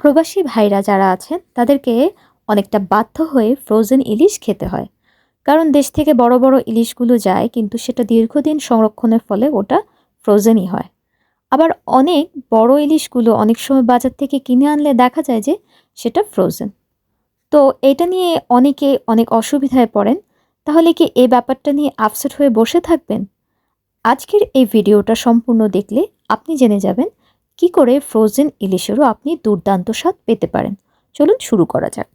প্রবাসী ভাইরা যারা আছেন, তাদেরকে অনেকটা বাধ্য হয়ে ফ্রোজেন ইলিশ খেতে হয়। কারণ দেশ থেকে বড় বড় ইলিশগুলো যায়, কিন্তু সেটা দীর্ঘদিন সংরক্ষণের ফলে ওটা ফ্রোজেনই হয়। আবার অনেক বড় ইলিশগুলো অনেক সময় বাজার থেকে কিনে আনলে দেখা যায় যে সেটা ফ্রোজেন তো এটা নিয়ে অনেকে অনেক অসুবিধায় পড়েন। তাহলে কি এই ব্যাপারটা নিয়ে আপসেট হয়ে বসে থাকবেন? আজকের এই ভিডিওটা সম্পূর্ণ দেখলে আপনি জেনে যাবেন কি করে ফ্রোজেন ইলিশেরও আপনি দুর্দান্ত স্বাদ পেতে পারেন? চলুন শুরু করা যাক।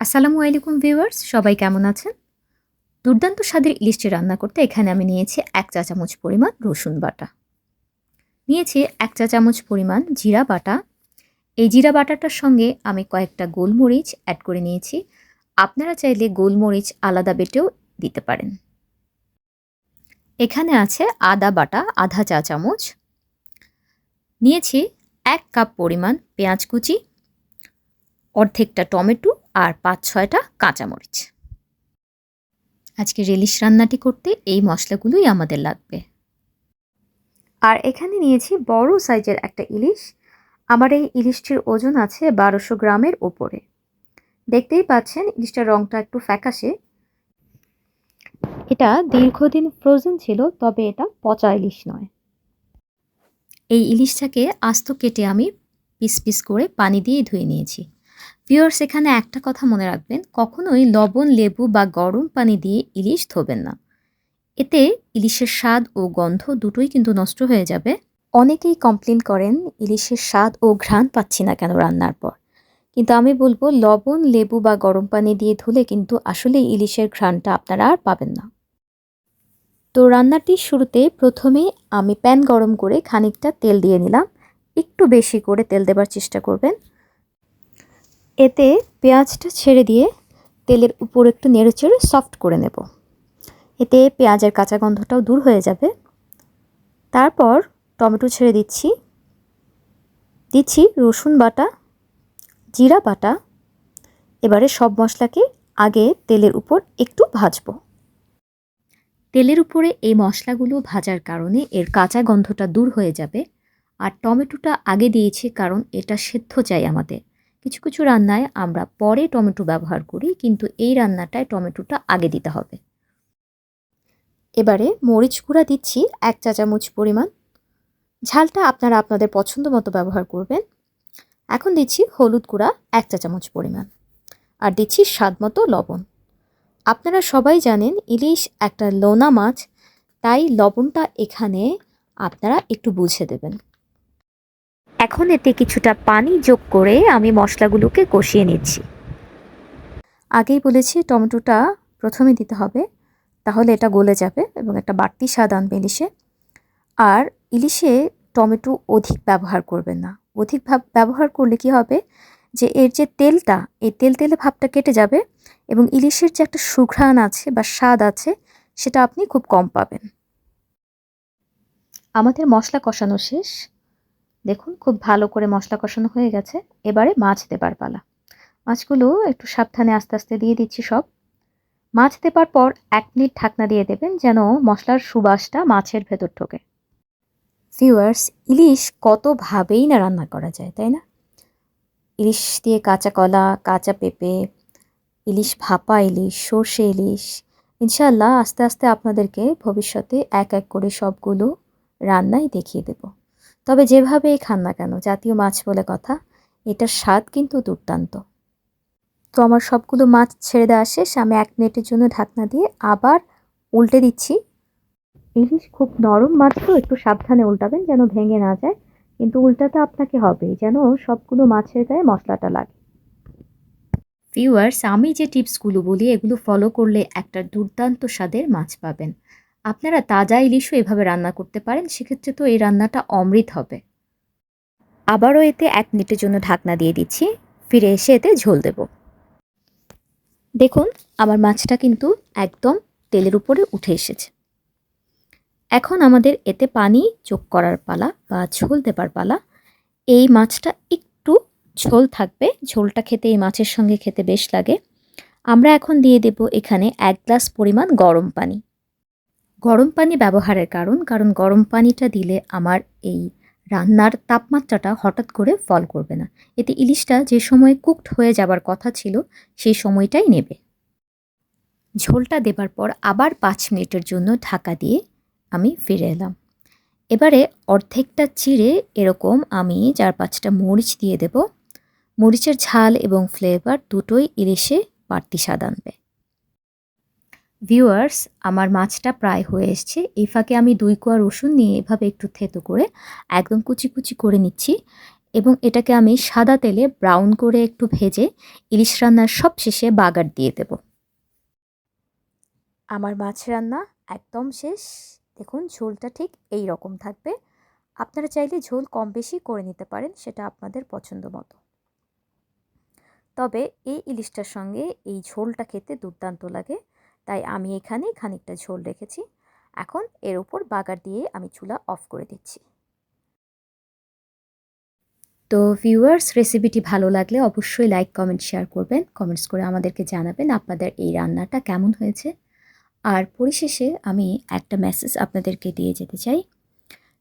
আসসালামু আলাইকুম ভিউয়ার্স সবাই কেমন আছেন? দুর্দান্ত স্বাদের ইলিশটি রান্না করতে এখানে আমি নিয়েছি এক চা চামচ পরিমাণ রসুন বাটা। নিয়েছি এক চা চামচ পরিমাণ জিরা বাটা। এই জিরা বাটাটার সঙ্গে আমি কয়েকটা গোলমরিচ অ্যাড করে নিয়েছি। আপনারা চাইলে গোলমরিচ আলাদা বেটেও দিতে পারেন। এখানে আছে আদা বাটা, আধা চা চামচ নিয়েছি এক কাপ পরিমাণ পেঁয়াজ কুচি, অর্ধেকটা টমেটো আর পাঁচ ছয়টা কাঁচামরিচ। আজকে রেলিশ রান্নাটি করতে এই মশলাগুলোই আমাদের লাগবে। আর এখানে নিয়েছি বড় সাইজের একটা ইলিশ। আমার এই ইলিশটির ওজন আছে বারোশো গ্রামের ওপরে। দেখতেই পাচ্ছেন, ইলিশটার রঙটা একটু ফ্যাকাশে। এটা দীর্ঘদিন ফ্রোজেন ছিল, তবে এটা পচা ইলিশ নয়। এই ইলিশটাকে আস্ত কেটে আমি পিস পিস করে পানি দিয়ে ধুয়ে নিয়েছি। পিওর সেখানে একটা কথা মনে রাখবেন, কখনোই লবণ, লেবু বা গরম পানি দিয়ে ইলিশ ধোবেন না। এতে ইলিশের স্বাদ ও গন্ধ দুটোই কিন্তু নষ্ট হয়ে যাবে। অনেকেই কমপ্লেন করেন, ইলিশের স্বাদ ও ঘ্রাণ পাচ্ছি না কেন রান্নার পর। কিন্তু আমি বলব, লবণ, লেবু বা গরম পানি দিয়ে ধুলে কিন্তু আসলে ইলিশের ঘ্রাণটা আপনারা আর পাবেন না। তো রান্নাটির শুরুতে প্রথমে আমি প্যান গরম করে খানিকটা তেল দিয়ে নিলাম। একটু বেশি করে তেল দেবার চেষ্টা করবেন। এতে পেঁয়াজটা ছেড়ে দিয়ে তেলের উপর একটু নেড়েচেড়ে সফট করে নেব। এতে পেঁয়াজের কাঁচা গন্ধটাও দূর হয়ে যাবে। তারপর টমেটো ছেড়ে দিচ্ছি। দিচ্ছি রসুন বাটা, জিরা বাটা। এবারে সব মশলাকে আগে তেলের উপর একটু ভাজবো। তেলের উপরে এই মশলাগুলো ভাজার কারণে এর কাঁচা গন্ধটা দূর হয়ে যাবে। আর টমেটোটা আগে দিয়েছি কারণ এটা সেদ্ধ চাই আমাদের। কিছু কিছু রান্নায় আমরা পরে টমেটো ব্যবহার করি, কিন্তু এই রান্নাটায় টমেটোটা আগে দিতে হবে। এবারে মরিচ গুঁড়া দিচ্ছি এক চা চামচ পরিমাণ। ঝালটা আপনারা আপনাদের পছন্দ মতো ব্যবহার করবেন। এখন দিচ্ছি হলুদ গুঁড়া এক চা চামচ পরিমাণ। আর দিচ্ছি স্বাদ মতো লবণ। আপনারা সবাই জানেন ইলিশ একটা লোনা মাছ, তাই লবণটা এখানে আপনারা একটু বুঝে দেবেন। এখন এতে কিছুটা পানি যোগ করে আমি মশলাগুলোকে কষিয়ে নিচ্ছি। আগেই বলেছি টমেটোটা প্রথমে দিতে হবে, তাহলে এটা গলে যাবে এবং একটা বাড়তি স্বাদ আনবে ইলিশে। আর ইলিশে টমেটো অধিক ব্যবহার করবেন না। অধিক ব্যবহার করলে কি হবে? যে এর যে তেলটা, এই তেল তেলে ভাবটা কেটে যাবে এবং ইলিশের যে একটা সুঘ্রাণ আছে বা স্বাদ আছে, সেটা আপনি খুব কম পাবেন। আমাদের মশলা কষানো শেষ। দেখুন, খুব ভালো করে মশলা কষানো হয়ে গেছে। এবারে মাছ দেবার পালা। মাছগুলো একটু সাবধানে আস্তে আস্তে দিয়ে দিচ্ছি সব। মাছ দেবার পর এক মিনিট ঢাকনা দিয়ে দেবেন যেন মশলার সুবাসটা মাছের ভেতর ঢোকে। ভিউয়ার্স ইলিশ কতভাবেই না রান্না করা যায়, তাই না? ইলিশ দিয়ে কাঁচা কলা, কাঁচা পেঁপে, ইলিশ ভাপা ইলিশ, সর্ষে ইলিশ ইনশাল্লাহ আস্তে আস্তে আপনাদেরকে ভবিষ্যতে এক এক করে সবগুলো রান্নাই দেখিয়ে দেব। তবে যেভাবেই খান না কেন, জাতীয় মাছ বলে কথা, এটার স্বাদ কিন্তু দুর্দান্ত। তো আমার সবগুলো মাছ ছেড়ে দেওয়া শেষ, আমি এক মিনিটের জন্য ঢাকনা দিয়ে আবার উল্টে দিচ্ছি। ইলিশ খুব নরম মাছ তো একটু সাবধানে উল্টাবেন যেন ভেঙে না যায়। কিন্তু উল্টাতে আপনাকে হবে যেন সবগুলো মাছের গায়ে মশলাটা লাগে। ভিউয়ার্স আমি যে টিপসগুলো বলি, এগুলো ফলো করলে একটা দুর্দান্ত স্বাদের মাছ পাবেন। আপনারা তাজা ইলিশও এভাবে রান্না করতে পারেন, সেক্ষেত্রে তো এই রান্নাটা অমৃত হবে। আবারও এতে এক মিনিটের জন্য ঢাকনা দিয়ে দিচ্ছি, ফিরে এসে এতে ঝোল দেব। দেখুন, আমার মাছটা কিন্তু একদম তেলের উপরে উঠে এসেছে। এখন আমাদের এতে পানি যোগ করার পালা বা ঝোল দেবার পালা। এই মাছটা একটু ঝোল থাকবে। ঝোলটা খেতে এই মাছের সঙ্গে খেতে বেশ লাগে। আমরা এখন দিয়ে দেব এখানে এক গ্লাস পরিমাণ গরম পানি। গরম পানি ব্যবহারের কারণ কারণ গরম পানিটা দিলে আমার এই রান্নার তাপমাত্রাটা হঠাৎ করে ফল করবে না। এতে ইলিশটা যে সময় কুকড হয়ে যাবার কথা ছিল, সেই সময়টাই নেবে। ঝোলটা দেবার পর আবার পাঁচ মিনিটের জন্য ঢাকা দিয়ে আমি ফিরে এলাম। এবারে অর্ধেকটা চিড়ে এরকম আমি চার পাঁচটা মরিচ দিয়ে দেব। মরিচের ঝাল এবং ফ্লেভার দুটোই ইলিশে বাড়তি স্বাদ আনবে। ভিউয়ার্স আমার মাছটা প্রায় হয়ে এসছে। এই ফাঁকে আমি দুই কোয়া রসুন নিয়ে এভাবে একটু থেতো করে একদম কুচি কুচি করে নিচ্ছি এবং এটাকে আমি সাদা তেলে ব্রাউন করে একটু ভেজে ইলিশ রান্নার সব শেষে বাগার দিয়ে দেব। আমার মাছ রান্না একদম শেষ। দেখুন, ঝোলটা ঠিক এই রকম থাকবে। আপনারা চাইলে ঝোল কম বেশি করে নিতে পারেন, সেটা আপনাদের পছন্দ মতো। তবে এই ইলিশটার সঙ্গে এই ঝোলটা খেতে দুর্দান্ত লাগে, তাই আমি এখানে খানিকটা ঝোল রেখেছি। এখন এর উপর বাগার দিয়ে আমি চুলা অফ করে দিচ্ছি। তো ভিউয়ার্স, রেসিপিটি ভালো লাগলে অবশ্যই লাইক, কমেন্ট, শেয়ার করবেন। কমেন্টস করে আমাদেরকে জানাবেন আপনাদের এই রান্নাটা কেমন হয়েছে। আর পরিশেষে আমি একটা মেসেজ আপনাদেরকে দিয়ে যেতে চাই।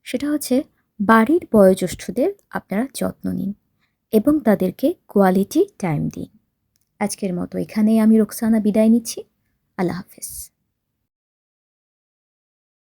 সেটা হচ্ছে, বাড়ির বয়োজ্যেষ্ঠদের আপনারা যত্ন নিন এবং তাদেরকে কোয়ালিটি টাইম দিন। আজকের মতো এখানেই আমি রোকসানা বিদায় নিচ্ছি। আল্লাহ হাফেজ।